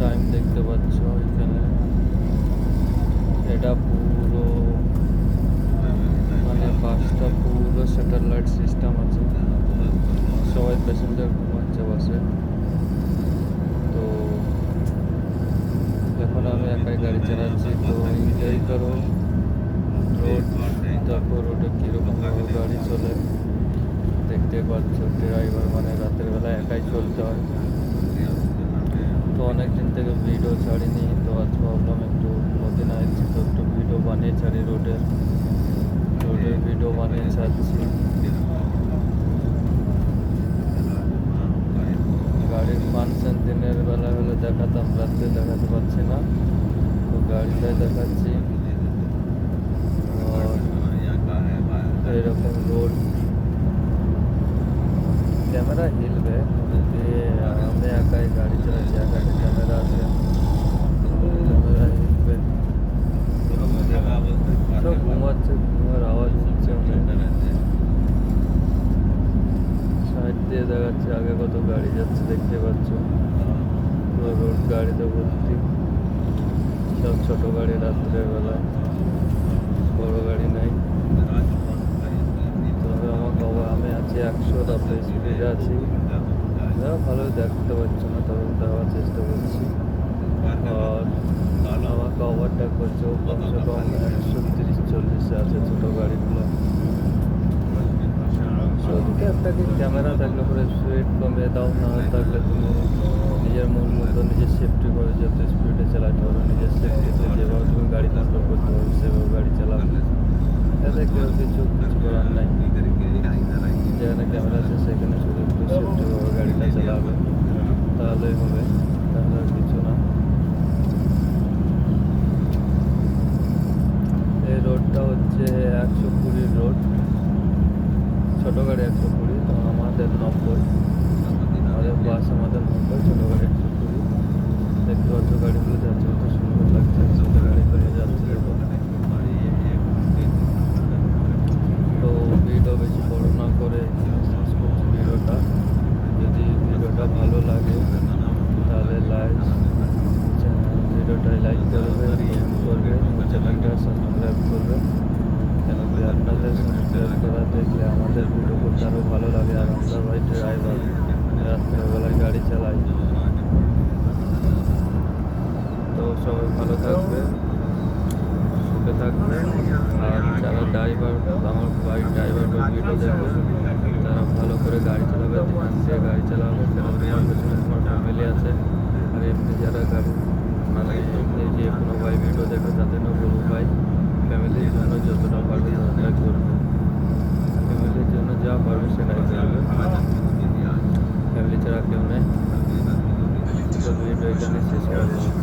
Time দেখতে পাচ্ছ এখানে। এটা পুরো মানে বাসটা পুরো স্যাটেলাইট সিস্টেম আছে। সবাই প্যাসেঞ্জার ঘুমাচ্ছে বাসে তো এখন আমি একাই গাড়ি চালাচ্ছি, তো এনজয় করো। রোড দেখো রোডে কীরকমভাবে গাড়ি চলে। দেখতে পাচ্ছ ড্রাইভার মানে রাতের বেলা একাই চলতে হয়। তো অনেক দিন থেকে ভিডিও ছাড়িনি, তো আজ ভাবলাম একটু নতুন আসছি তো একটু ভিডিও বানিয়ে ছাড়ি রোডের রোডের ভিডিও বানিয়ে ছাড়ছি। গাড়ির ফাংশন দিনের বেলা হলে দেখাতাম, রাত্রে দেখাতে পারছি না, তো গাড়িটাই দেখাচ্ছি। এরকম রোড ক্যামেরা হিলবে আমি একাই গাড়ি চালাচ্ছি একা ক্যামেরা আছে ক্যামেরা হিলবে তো ঘুমাচ্ছে ঘুমার আওয়াজ হচ্ছে অনেক সাইড দিয়ে দেখাচ্ছে আগে কত গাড়ি যাচ্ছে দেখতে পাচ্ছ। রোড গাড়িতে ভর্তি। সব ছোট গাড়ি রাত্রের বেলায়। বড় গাড়ি নাই। তবে আমার বাবা আমি আছি একশো, তারপরে স্পিডে আছি। যা ভালো দেখতে পাচ্ছ না, তবে দেওয়ার চেষ্টা করছি। আর আমাকে ওভারটেক করছে একশো তিরিশ, চল্লিশে আছে ছোটো কি ক্যামেরা থাকলে পরে স্পিড কমিয়ে দাও না থাকলে তুমি নিজের মন মতো নিজের সেফটি করে যত স্পিডে চালাতে হবে নিজের সেফটিতে যেভাবে তুমি গাড়ি কন্ট্রোল করতে পারবে সেভাবে গাড়ি চালাবে এতে কেউ কিছু কিছু করার নাই যেখানে ক্যামেরা আছে সেখানে শুধু একটু সেফটিভাবে গাড়িটা চালাবে তাহলেই হবে তাহলে আর কিছু না ছোটো গাড়ি একশো কুড়ি, তো আমাদের নব্বই আমাদের বাস আমাদের নব্বই ছোট গাড়ি একশো কুড়ি দেখতে পাচ্ছ গাড়িগুলো যাচ্ছে, কত সুন্দর লাগছে ছোটো করে যাচ্ছে। তো বেশি বড় না করে শেষ করছি ভিডিওটা যদি ভিডিওটা ভালো লাগে তাহলে লাইক ভিডিওটা লাইক করবে কমেন্ট করবে চ্যানেলটা সাবস্ক্রাইব করবে কেন কি আপনাদের সাবস্ক্রাইব করা দেখলে আমাদের ভিডিও করতে আরও ভালো লাগে আর আমরা ভাই ড্রাইভার রাত্রেবেলায় গাড়ি চালাই তো সবাই ভালো থাকবে, সুখে থাকবে আর যারা ড্রাইভার আমার বাইক ড্রাইভার ভিডিও দেখবে তারা ভালো করে গাড়ি চালাবে ধ্যান দিয়ে গাড়ি চালাবে তোমার পেছনে ফ্যামিলি আছে। আর এমনি যারা গাড়ি মানে এমনি যে কোনো ভাই ভিডিও দেখবে তাদের বলব ভাই। ফ্যামিলির জন্য যতটা পারবে ততটা করবে। ফ্যামিলির জন্য যা পারবে সেটাই করবে। ফ্যামিলি ছাড়া কেউ নেই তো ভিডিও এখানে শেষ করব